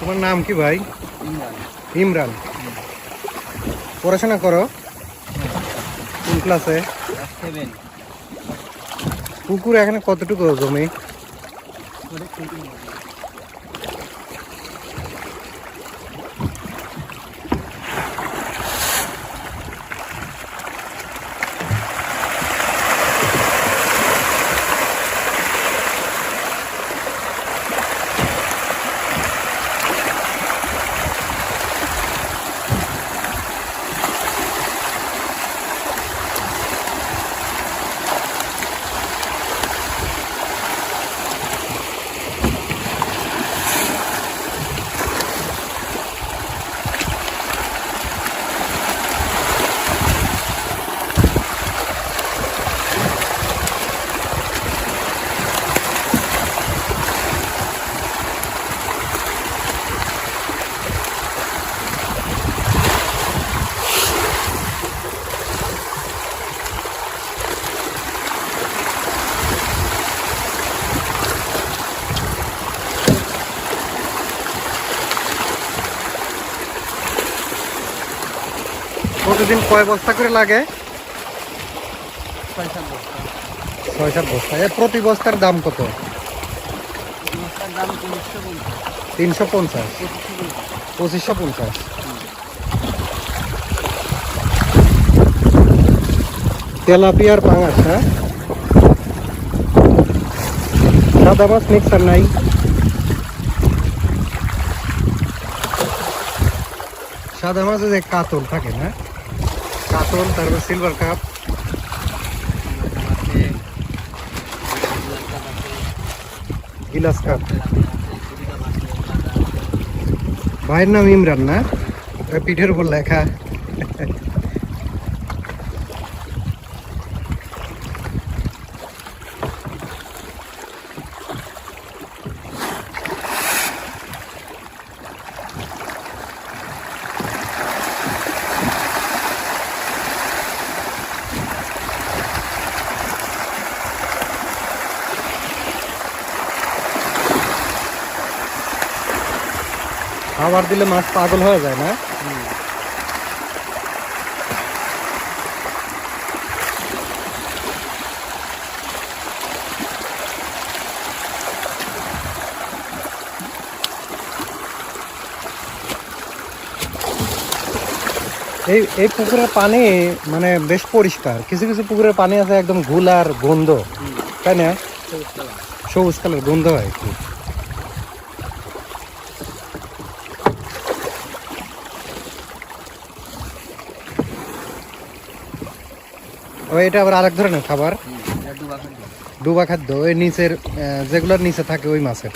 তোমার নাম কি ভাই? ইমরান। পড়াশোনা করো? কোন ক্লাস পুকুর এখানে কতটুকু জমি? প্রতিদিন কয় বস্তা করে লাগে? ছয় সাত বস্তা। এ প্রতি বস্তার দাম কত? তিনশো পঞ্চাশ। পঁচিশশো পঞ্চাশ। পঁচিশশো পঞ্চাশ। তেলাপিয়ার পাঙাশ হ্যাঁ? সাদা মাছ মিক্সার নাই। সাদা মাছে যে কাতল থাকে না? কাতল তারপর সিলভার কাপ গিলাস কাপ ভাইয়ের নাম ইমরান না? পিঠের উপর লেখা। খাবার দিলে মাছ পাগল হয়ে যায় না? এই এই পুকুরের পানি মানে বেশ পরিষ্কার। কিছু কিছু পুকুরের পানি আছে একদম ঘুলার গন্ধ তাই না? সবুজ কালার। গন্ধ হয় খুব ও এটা আবার আরেক ধরনের খাবার। ডুবা খাদ্য। ওই নিচের যেগুলোর নিচে থাকে ওই মাছের।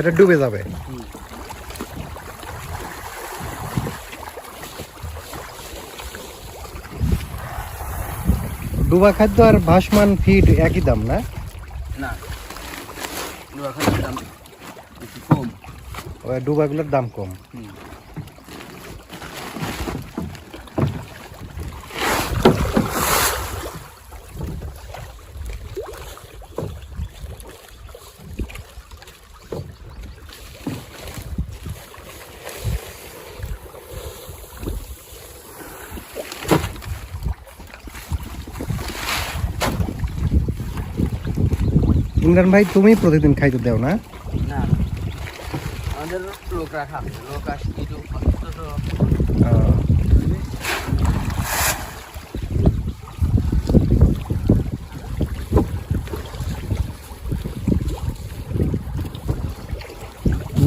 এটা ডুবে যাবে। ডুবা খাদ্য আর ভাসমান ফিড একই দাম, না? না। ডুবাখানার দাম একটু কম। ওই ডুবাগুলোর দাম কম। ইমরান ভাই তুমি প্রতিদিন খাইতে দাও না? না। আমাদের লোক রাখা আসছে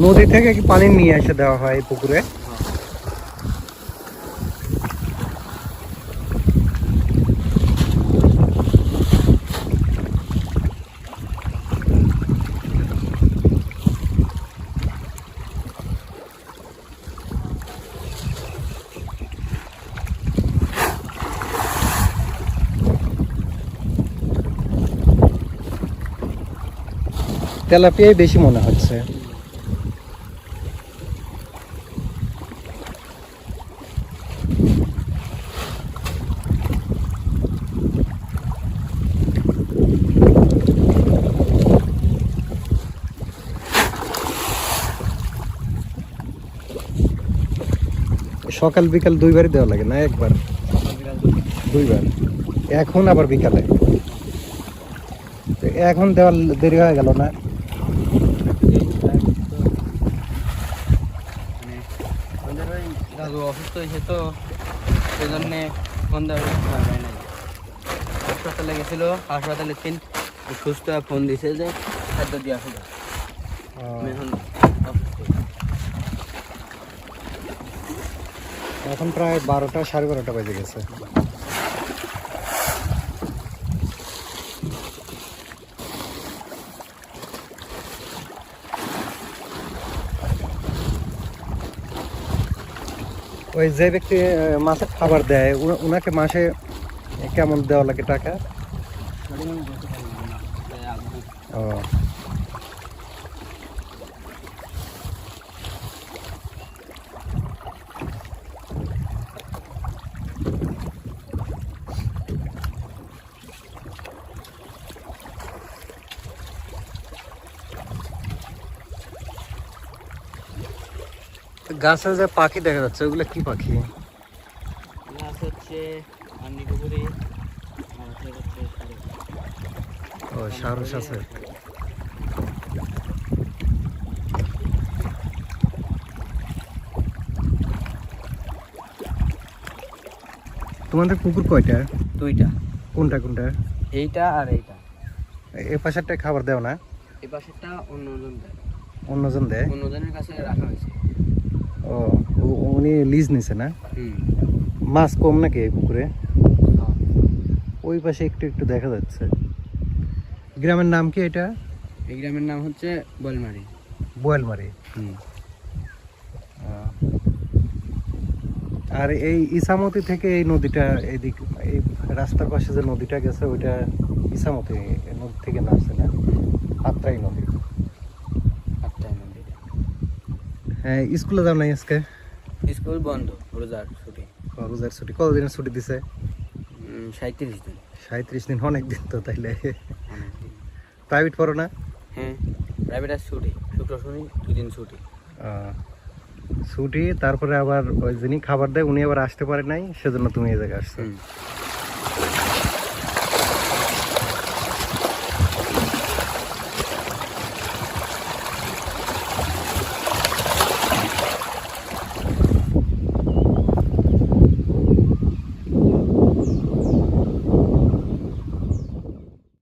নদী থেকে কি পানি নিয়ে এসে দেওয়া হয় পুকুরে? তেলাপিয়াই বেশি মনে হচ্ছে। সকাল বিকাল দুইবারই দেওয়া লাগে না, একবার? দুইবার। এখন আবার বিকালে। এখন দেওয়া দেরি হয়ে গেল না? অসুস্থ হয়েছে তো সেই জন্যে হয় নাই। হাসপাতালে গেছিল হাসপাতালে তিন সুস্থ ফোন দিছে যে খাদ্য দিয়ে আসে এখন এখন প্রায় বারোটা সাড়ে বারোটা বাজে গেছে। ওই যে ব্যক্তি মাছের খাবার দেয় ওনাকে মাসে কেমন দেওয়া লাগে টাকা? ও। গাছে যে পাখি দেখা যাচ্ছে ওগুলো কি পাখি? হচ্ছে। ও সারস আছে তোমাদের কুকুর কয়টা? দুইটা। কোনটা কোনটা? এইটা আর এইটা। এ পাশেরটা খাবার দেও না? এই পাশেরটা অন্যজন দেয়। অন্যজন দেয়? অন্যজনের কাছে রাখা হয়েছে। ও উনি লিজ নিছে না? মাছ কম নাকি এই পুকুরে? ওই পাশে একটু একটু দেখা যাচ্ছে। গ্রামের নাম কি এটা? এই গ্রামের নাম হচ্ছে বলমারি বোয়ালমারি। আর এই ইসামতি থেকে এই নদীটা এদিক এই রাস্তার পাশে যে নদীটা গেছে ওইটা ইসামতি নদী থেকে নামছে না? আত্রাই নদী। স্কুলে যাও নাই আজকে? স্কুল বন্ধ রোজার ছুটি। রোজার ছুটি। কতদিনের ছুটি দিছে? সাঁত্রিশ দিন। সাঁত্রিশ দিন অনেক দিন তো তাইলে। প্রাইভেট পড়ো না? হ্যাঁ প্রাইভেট আর ছুটি। শুক্র শনি দুদিন ছুটি। ছুটি তারপরে আবার ওই যিনি খাবার দেয় উনি আবার আসতে পারে নাই সেজন্য তুমি এই জায়গায় আসছো।